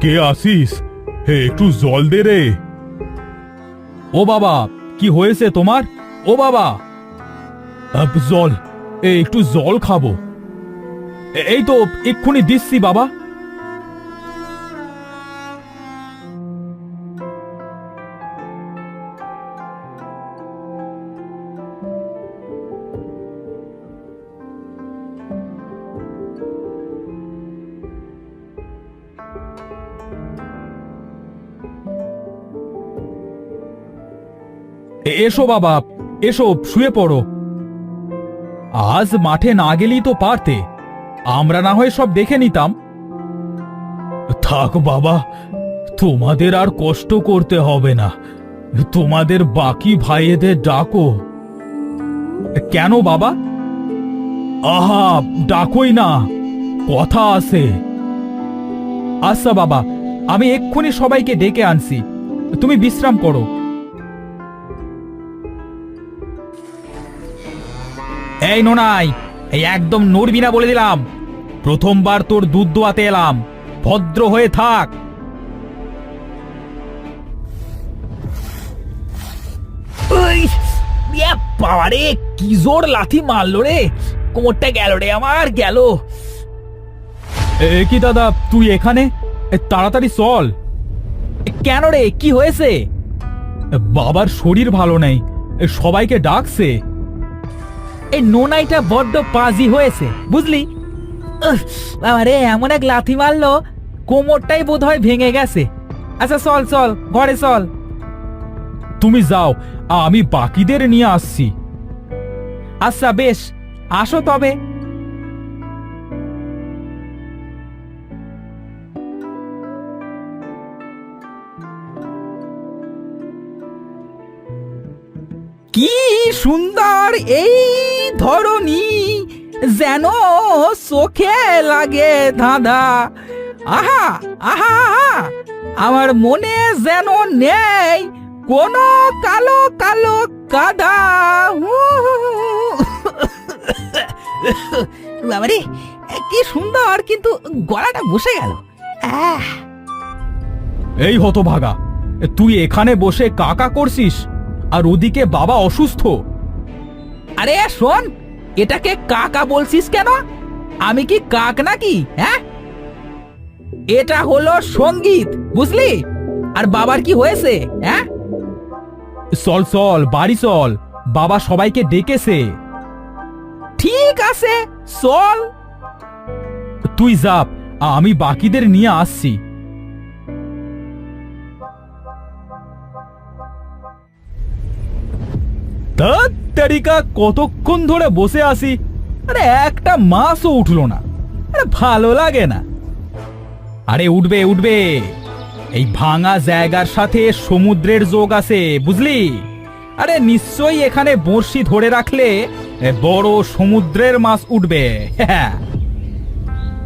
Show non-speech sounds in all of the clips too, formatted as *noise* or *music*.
কে আসিস হে একটু জল দে রে। ও বাবা কি হয়েছে তোমার? ও বাবা। আব, জল। এ একটু জল খাব। এ- এই তো এক্ষুনি দিচ্ছি বাবা। এসো বাবা, এসো, শুয়ে পড়ো। আজ মাঠে না গেলেই তো পারতে। আমরা না হয় সব দেখে নিতাম। থাক বাবা, তোমাদের আর কষ্ট করতে হবে না। তোমাদের বাকি ভাইয়েদের ডাকো। কেন বাবা? আহা, ডাকোই না, কথা আছে। আচ্ছা বাবা, আমি এক্ষুনি সবাইকে ডেকে আনছি। তুমি বিশ্রাম করো। এই নোনাই এই একদম নড়বি না বলে দিলাম। প্রথমবার তোর দুধ দোয়াতে এলাম। ভদ্র হয়ে থাক। বাবারে কি জোর লাথি মারলো রে। কোমরটা গেল রে আমার গেল। কি দাদা তুই এখানে? এ, তাড়াতাড়ি চল। কেন রে কি হয়েছে? বাবার শরীর ভালো নেই। এ, সবাইকে ডাকছে। এই নোনাইটা বড্ড পাজি হয়েছে বুঝলি? উফ, বাবা রে এমন এক লাথি মারলো কোমরটাই বোধ হয় ভেঙে গেছে। আচ্ছা চল চল ঘরে চল। তুমি যাও আমি বাকিদের নিয়ে আসছি। আচ্ছা বেশ আসো তবে। কি সুন্দর এই ধরনী যেন চোখে লাগে ধাঁধা। আহা আহা আহা, আমার মনে যেন নেই কোন কালো কালো কাদা বাবারে, কি সুন্দর, কিন্তু গলাটা বসে গেল। আহ। এই হতভাগা, তুই এখানে বসে কাকা করছিস, আর ওদিকে বাবা অসুস্থ। আরে শোন এটাকে কাকা বলছিস কেন? আমি কি কাক নাকি হ্যাঁ? এটা হলো সংগীত বুঝলি? আর বাবার কি হয়েছে হ্যাঁ? চল চল বাড়ি চল বাবা সবাইকে ডেকেছে। ঠিক আছে চল। তুই যাপ আমি বাকিদের নিয়ে আসছি। তারিকা কতক্ষণ ধরে বসে আসি আরে, একটা মাসও উঠল না। আরে, ভালো লাগে না। আরে, উঠবে উঠবে। এই ভাঙা জায়গার সাথে সমুদ্রের যোগ আছে, বুঝলি? আরে, নিশ্চয়ই এখানে বড়শি ধরে রাখলে বড় সমুদ্রের মাছ উঠবে। হ্যাঁ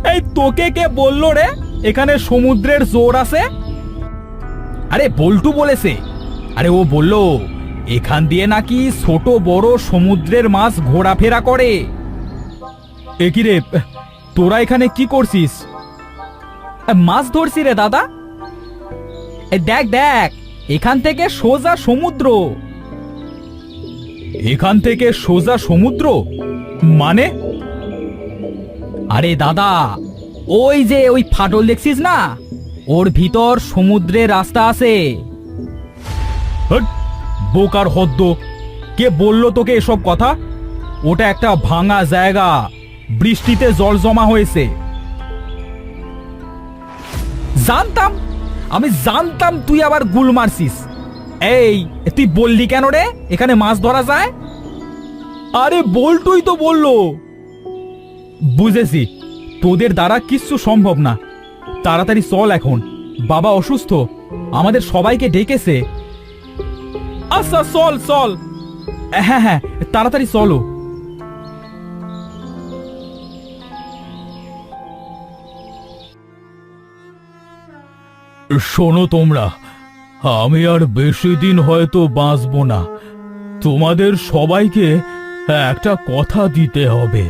*laughs* এই তোকে কে বলল রে? এখানে সমুদ্রের জোর আছে? আরে, বল্টু বলেছে। আরে, ও বলল এখান দিয়ে নাকি ছোট বড় সমুদ্রের মাছ ঘোরাফেরা করে। একই রে, তোরা এখানে কি করছিস? মাছ ধরছি রে, দাদা। দেখ দেখ, এখান থেকে সোজা সমুদ্র। এখান থেকে সোজা সমুদ্র? মানে? আরে দাদা, ওই যে ওই ফাটল দেখছিস না? ওর ভিতর সমুদ্রের রাস্তা আছে। বোকার হদ্দ। কে বলল তোকে এসব কথা? ওটা একটা ভাঙা জায়গা। বৃষ্টিতে জল জমা হয়েছে। জানতাম? আমি জানতাম তুই আবার গুল মারছিস। এই, তুই বললি কেন রে? এখানে মাছ ধরা যায়? আরে বলটুই তো বলল। বুঝেছি, তোদের দ্বারা কিচ্ছু সম্ভব না। তাড়াতাড়ি চল এখন। বাবা অসুস্থ। আমাদের সবাইকে ডেকেছে। আচ্ছা চল চল। হ্যাঁ হ্যাঁ তাড়াতাড়ি চলো। শোনো তোমরা আমি আর বেশি দিন হয়তো বাঁচবো না। তোমাদের সবাইকে একটা কথা দিতে হবে।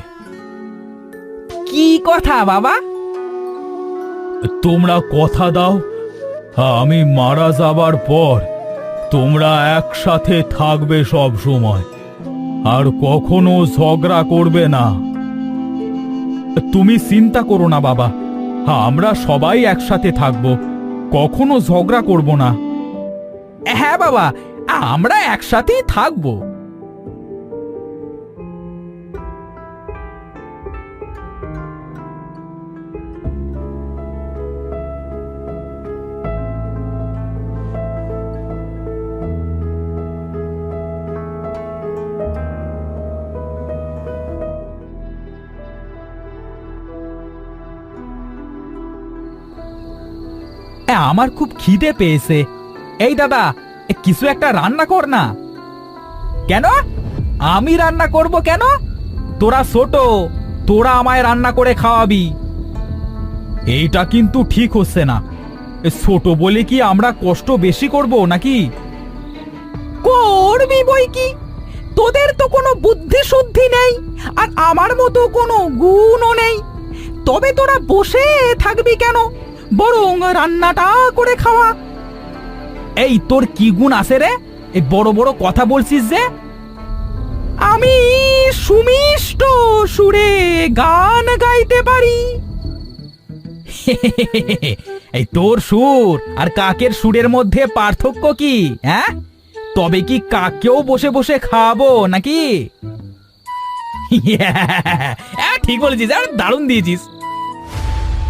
কি কথা বাবা? তোমরা কথা দাও আমি মারা যাবার পর তোমরা একসাথে থাকবে সব সময়। আর কখনো ঝগড়া করবে না। তুমি চিন্তা করো না, বাবা। আমরা সবাই একসাথে থাকব। কখনো ঝগড়া করব না। হ্যাঁ বাবা, আমরা একসাথেই থাকব। আমার খুব খিদে পেয়েছে। এই দাদা এ, কিছু একটা রান্না কর না। কেন? আমি রান্না করব কেন? তোরা ছোট তোরা আমায় রান্না করে খাওয়াবি। এইটা কিন্তু ঠিক হচ্ছে না। এ, ছোট বলে কি আমরা কষ্ট বেশি করব নাকি? করবি বই কি? তোদের তো কোনো বুদ্ধি শুদ্ধি নেই আর আমার মতো কোনো গুণও নেই। তবে তোরা বসে থাকবি কেন? বরং রান্নাটা করে খাওয়া। এই তোর কি গুণ আছে রে? এই বড় বড় কথা বলছিস যে? আমি সুমিষ্ট সুরে গান গাইতে পারি। *laughs* এই তোর সুর আর কাকের সুরের মধ্যে পার্থক্য কি হ্যাঁ? তবে কি কাকেও বসে বসে খাওয়াবো নাকি? *laughs* *laughs* হ্যাঁ, ঠিক বলেছিস আর দারুণ দিয়েছিস।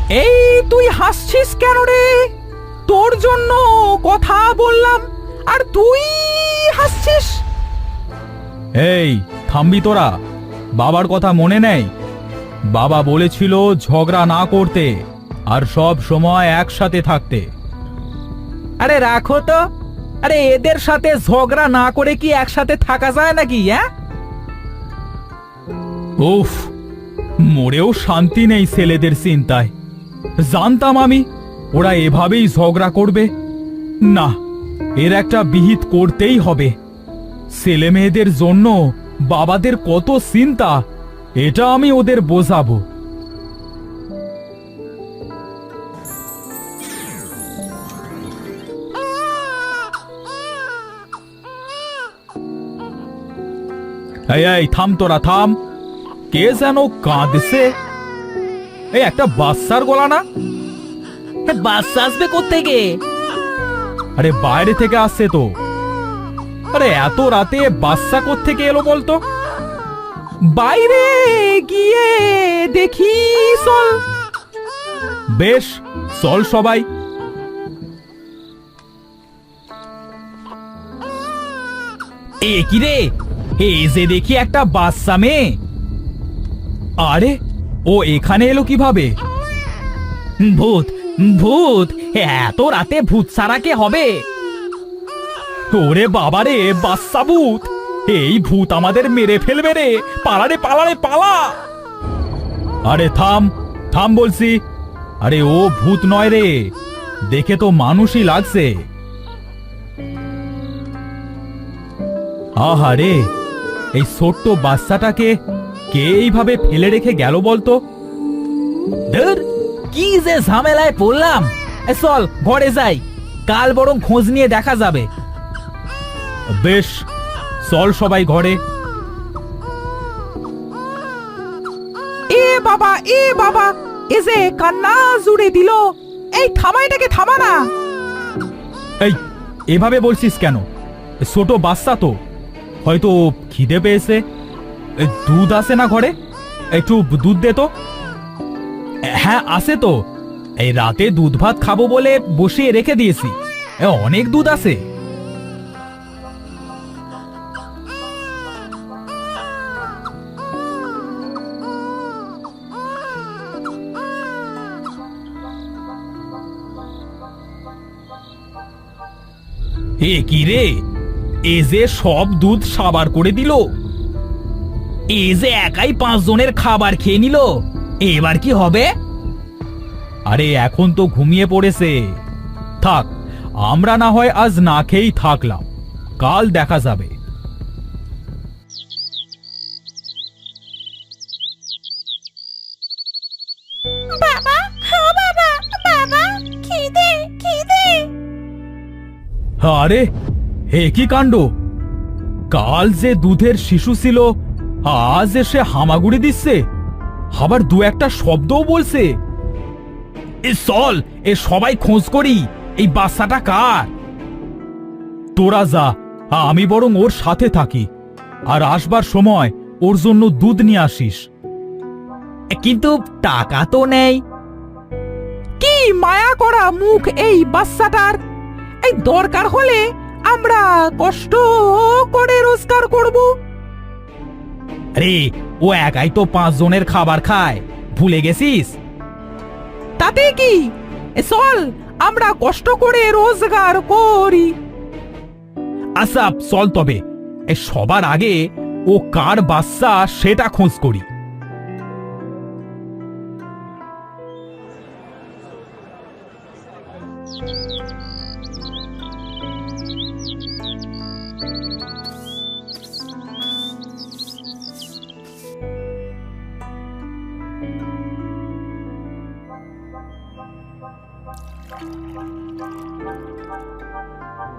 এই তুই হাসছিস কেন রে? তোর জন্য কথা বললাম আর তুই হাসছিস? এই থামবি তোরা। বাবার কথা মনে নেই? বাবা বলেছিল ঝগড়া না করতে আর সব সময় একসাথে থাকতে। আরে রাখো তো। আরে এদের সাথে ঝগড়া না করে কি একসাথে থাকা যায় নাকি হ্যাঁ? উফ মরেও শান্তি নেই ছেলেদের চিন্তায়। জানতাম আমি, ওরা এভাবেই ঝগড়া করবে। না, এর একটা বিহিত করতেই হবে। ছেলে মেয়েদের জন্য বাবাদের কত চিন্তা, এটা আমি ওদের বোঝাবো। থাম তোরা, থাম। কে যেন কাঁদছে। এই একটা বাচ্চার গলা না? বাচ্চা আসবে কোত্থেকে? আরে বাইরে থেকে আসছে তো। আরে এত রাতে বাচ্চা কোত্থেকে এলো বলতো? বাইরে গিয়ে দেখি চল। বেশ চল সবাই। এ কি রে? এ যে দেখি একটা বাচ্চা মেয়ে। আরে ও এখানে এলো কীভাবে? ভূত ভূত, এত রাতে ভূত ছাড়া কে হবে? ওরে বাবারে, বাচ্চা ভূত, এই ভূত আমাদের মেরে ফেলবে রে, পালা রে পালা রে, পালা। আরে থাম থাম বলছি। আরে ও ভূত নয় রে, দেখে তো মানুষই লাগছে। আহারে, এই ছোট্ট বাচ্চাটাকে কে এইভাবে ফেলে রেখে গেল বলতো? ধুর, কি যে ঝামেলায় পড়লাম। এ, চল ঘরে যাই। কাল বরং খোঁজ নিয়ে দেখা যাবে। বেশ চল সবাই ঘরে। এ বাবা এ বাবা এ যে কান্না জুড়ে দিল। এই থামা এটাকে থামা না। এই এভাবে বলছিস কেন? ছোট বাচ্চা তো। হয়তো খিদে পেয়েছে। এ, দুধ আসে না ঘরে? একটু দুধ দে তো। হ্যাঁ আছে তো। এই রাতে দুধ ভাত খাব বলে বসিয়ে রেখে দিয়েছি। এ, অনেক দুধ আছে। এ কি রে? এ যে সব দুধ সাবার করে দিল। এ যে একাই পাঁচজনের খাবার খেয়ে নিল এবার কি হবে? আরে এখন তো ঘুমিয়ে পড়েছে। থাক আমরা না হয় আজ না খেয়েই থাকলাম। কাল দেখা যাবে। আরে হে কি কাণ্ড? কাল যে দুধের শিশু ছিল আজ এসে হামাগুড়ি দিচ্ছে। আবার দু একটা শব্দও বলছে। এ চল এ সবাই খোঁজ করি এই বাচ্চাটা কার? তোরা যা আমি বরং ওর সাথে থাকি আর আসবার সময় ওর জন্য দুধ নিয়ে আসিস। কিন্তু টাকা তো নেই। কি মায়া করা মুখ এই বাচ্চাটার? এই দরকার হলে আমরা কষ্ট করে রোজগার করব। আরে ও একাই তো পাঁচ জনের খাবার খায়। ভুলে গেছিস? তাতে কি? চল, আমরা কষ্ট করে রোজগার করি। আসাপ চল তবে। এ সবার আগে ও কার বাচ্চা সেটা খোঁজ করি।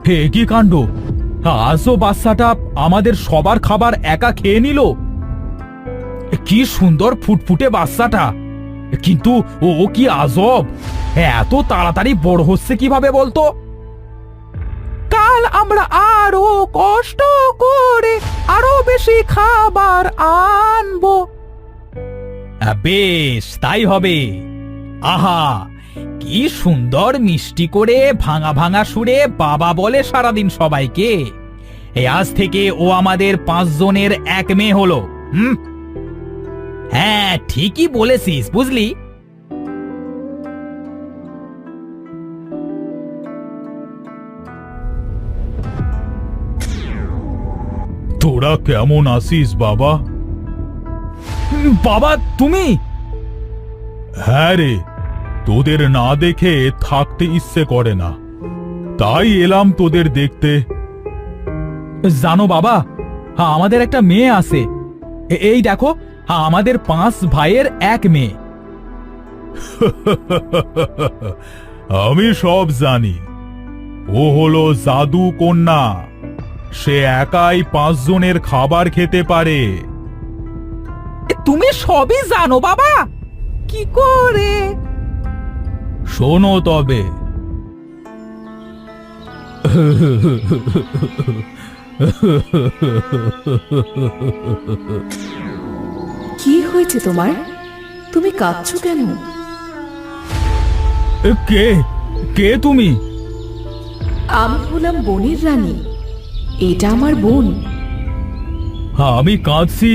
হে কি কাণ্ড। আজও বাচ্চাটা আমাদের সবার খাবার একা খেয়ে নিল? কি সুন্দর ফুটফুটে বাচ্চাটা। কিন্তু ও কি আজব। এত তাড়াতাড়ি বড় হচ্ছে কীভাবে বলতো? কাল আমরা আরও কষ্ট করে আরও বেশি খাবার আনব। বেশ, তাই হবে। আহা কি সুন্দর মিষ্টি করে ভাঙা ভাঙা সুরে বাবা বলে সারাদিন সবাইকে। এই আজ থেকে ও আমাদের পাঁচ জনের এক মেয়ে হলো। হুম? হ্যাঁ ঠিকই বলেছিস বুঝলি? তোরা কেমন আছিস বাবা? বাবা তুমি? হ্যাঁ রে। তোদের না দেখে থাকতে ইচ্ছে করে না। তাই এলাম তোদের দেখতে। জানো বাবা হ্যাঁ আমাদের একটা মেয়ে আছে। এ- এই দেখো হ্যাঁ, আমাদের পাঁচ ভাইয়ের এক মেয়ে। *laughs* আমি সব জানি। ও হলো জাদু কন্যা। সে একাই পাঁচজনের খাবার খেতে পারে। তুমি সবই জানো বাবা। কি করে? শোনো তবে। কি হয়েছে তোমার? তুমি কাঁদছো কেন? কে? কে তুমি? আমি হলাম বনের রানী। এটা আমার বোন। আমি কাঁদছি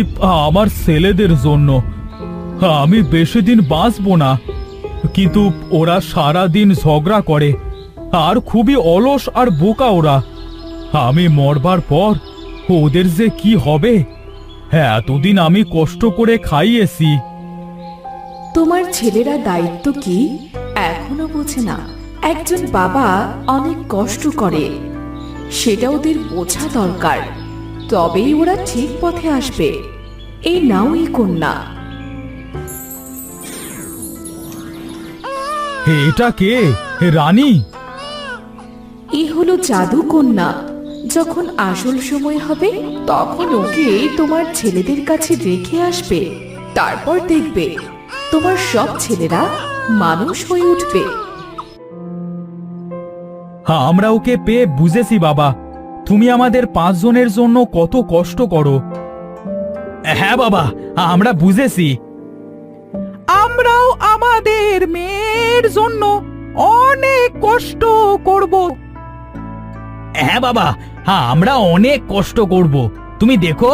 আমার ছেলেদের জন্য। আমি বেশি দিন বাঁচবো না। কিন্তু ওরা সারা দিন ঝগড়া করে। আর খুবই অলস আর বোকা ওরা। আমি মরবার পর ওদের যে কি হবে? হ্যাঁ এতদিন আমি কষ্ট করে খাইয়েছি। তোমার ছেলেরা দায়িত্ব কি? এখনও বোঝে না। একজন বাবা অনেক কষ্ট করে। সেটা ওদের বোঝা দরকার। তবেই ওরা ঠিক পথে আসবে। এই নাও এই কন্যা। এটা কে? রানী? এ হলো জাদু কন্যা। যখন আসল সময় হবে তখন ওকে তোমার ছেলেদের কাছে রেখে আসবে। তারপর দেখবে তোমার সব ছেলেরা মানুষ হয়ে উঠবে। হ্যাঁ আমরা ওকে পেয়ে বুঝেছি বাবা। তুমি আমাদের পাঁচজনের জন্য কত কষ্ট করো। হ্যাঁ বাবা আমরা বুঝেছি। আমরাও আমাদের মেয়ের জন্য অনেক কষ্ট করব। হ্যাঁ বাবা হ্যাঁ আমরা অনেক কষ্ট করব। তুমি দেখো